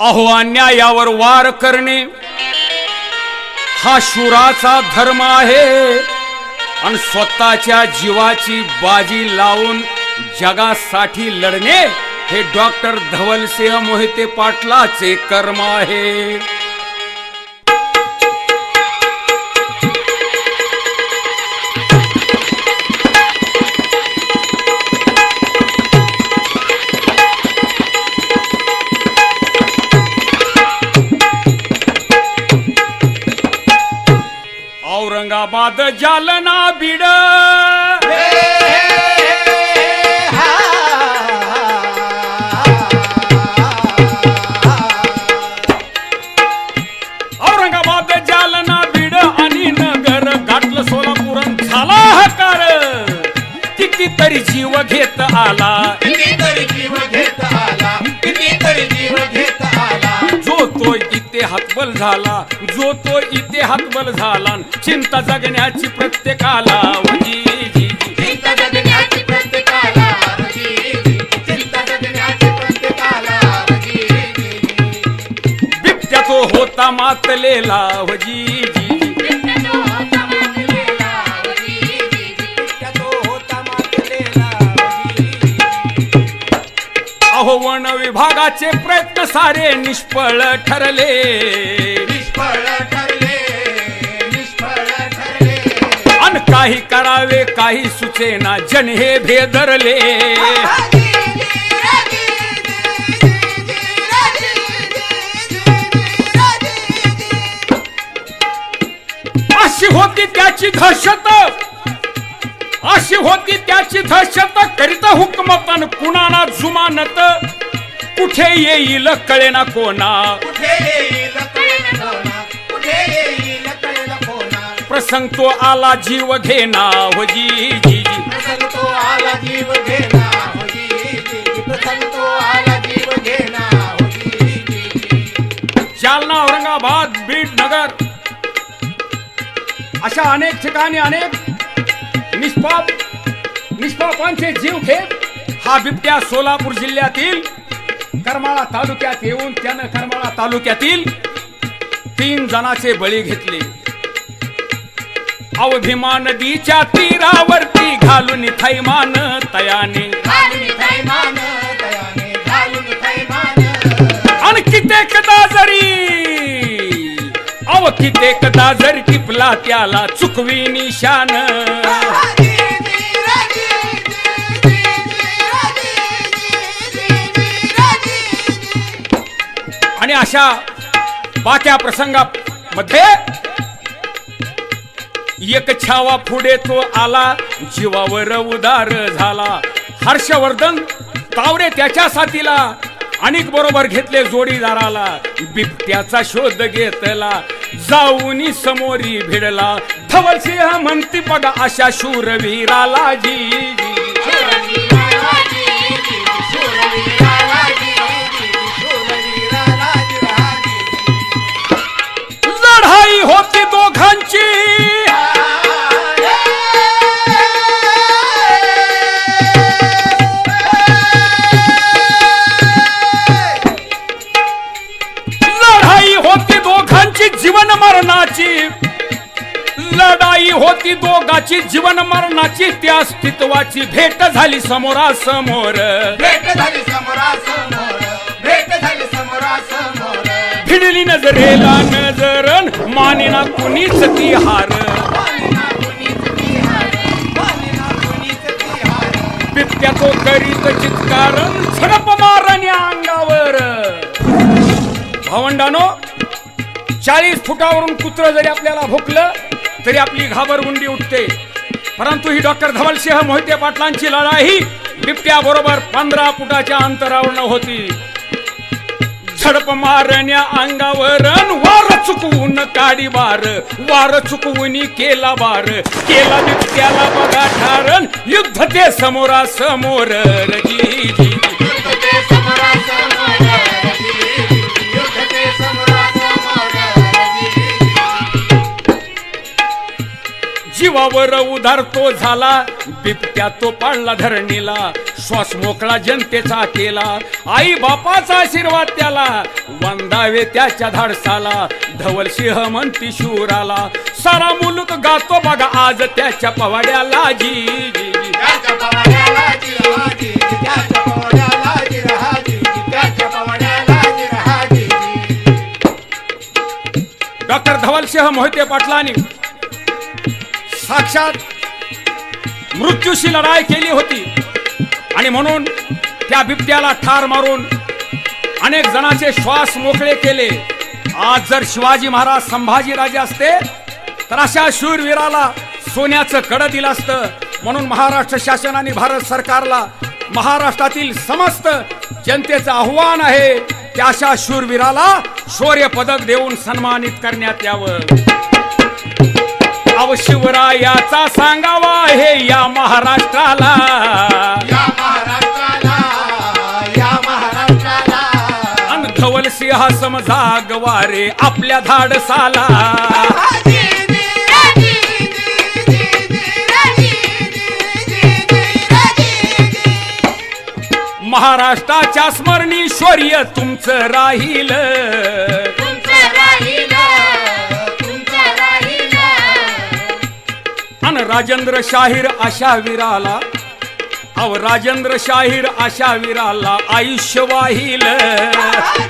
अहो अन्यायावर वार करणे हा शुराचा धर्म आहे. आणि स्वतःच्या जीवाची बाजी लावून जगासाठी लढणे हे डॉक्टर धवलसिंह मोहिते पाटलाचे कर्म आहे. औरंगाबाद जालना बीड. औरंगाबाद जालना बीड आणि नगर गाठलं सोलापूर अन झाला हकार. कितीतरी जीव घेत आला. कितीतरी जीव घेत हातबल झाला जो तो इथे हातबल झाला चिंता जगण्याची प्रत्येकाला वजी जी जी. चिंता जगण्याची प्रत्येकाला. बिबट्या तो होता मातलेला वजी वन विभागाचे प्रयत्न सारे निष्फळ ठरले. निष्फळ ठरले निष्फळ ठरले. अन काही करावे काही सुचेना जन हे भेदरले. अशी होती त्याची दहशत. अशी होती त्याची दहशत करीत हुकमतन कुणाला जुमानत? कुठे येईल कळेना कोणा? प्रसंग तो आला जीव घेना हो जी जी प्रसंग तो आला जीव घेना जी. प्रसंग तो आला जीव घेना होजी जी. जालना औरंगाबाद बीड नगर. अशा अनेक ठिकाणी अनेक निष्पाप निष्पापांचे जीव घेत हा बिबट्या सोलापूर जिल्ह्यातील करमाळा तालुक्यात येऊन त्यानं करमाळा तालुक्यातील तीन जणांचे बळी घेतले. अव भीमा नदीच्या तीरावरती घालून थैमान तयाने. घालून थैमान दयाने घालून थैमान. आणि कित्येकदा जरी अव कित्येकदा जर टिपला त्याला चुकवी निशान आणि अशा बाक्या प्रसंगामध्ये एक छावा पुढे तो आला जीवावर उदार झाला. हर्षवर्धन तावरे त्याच्या साथीला अनेक बरोबर घेतले जोडीदाराला. बिबट्याचा शोध घेतला. जाऊनी समोरी भिडला. धवलसिंह म्हणती बघा अशा शूरवीराला जी जी. दोघाची जीवन मरणाची त्या अस्तित्वाची भेट झाली समोरासमोर. भेट झाली समोरासमोर. भेट झाली समोरासमोर. भिडली नजरेला नजरन मानेना कुणीच ती हार मानिना कुणीच तिहार. मानिना कुणीच तिहार. बिबट्या तो करीत चित्कारण झडप मारण्या अंगावर. भावंडानो चाळीस फुटावरून कुत्र जरी आपल्याला भोकलं तरी आपली घाबरगुंडी उठते. परंतु ही डॉक्टर धवलसिंह मोहिते पाटलांची लढाई बिबट्या बरोबर पंधरा फुटाच्या अंतरावर होती. झडप मारण्या अंगावर वार चुकवून काडी बार वार चुकवून केला बार. केला बिबट्याला बघा ठारण युद्ध ते समोरा समोर जीवावर उधार तो झाला बिबट्या तो पाळला धरणीला श्वास मोकळा जनतेचा केला आई बापाचा आशीर्वाद त्याला वंदावे त्याच्या धाडसाला धवल सिंह म्हणती शूराला सारा मुलूक गातो बघा आज त्याच्या पवाड्याला जी जी जी. त्याच्या पवाड्याला जिरहाजी, त्याच्या पवाड्याला जिरहाजी, त्याच्या पवाड्याला जिरहाजी. डॉक्टर धवलसिंह मोहिते पाटलांनी साक्षात मृत्यूशी लढाई केली होती. आणि म्हणून त्या बिबट्याला ठार मारून अनेक जणांचे श्वास मोकळे केले. आज जर शिवाजी महाराज संभाजी राजे असते तर अशा शूरवीराला सोन्याचं कड दिलं असतं. म्हणून महाराष्ट्र शासन आणि भारत सरकारला महाराष्ट्रातील समस्त जनतेचं आव्हान आहे की अशा शूरवीराला शौर्य पदक देऊन सन्मानित करण्यात यावं. अव शिवरायाचा सांगावा हे या महाराष्ट्राला. या महाराष्ट्राला या महाराष्ट्राला. अन धवल सिंहा समजा गवारे आपल्या धाडसाला. महाराष्ट्राच्या स्मरणी शौर्य तुमचं राहील. राजेंद्र शाहीर आशा वीराला. अव राजेंद्र शाहीर आशा वीराला आयुष्य वाहिलं.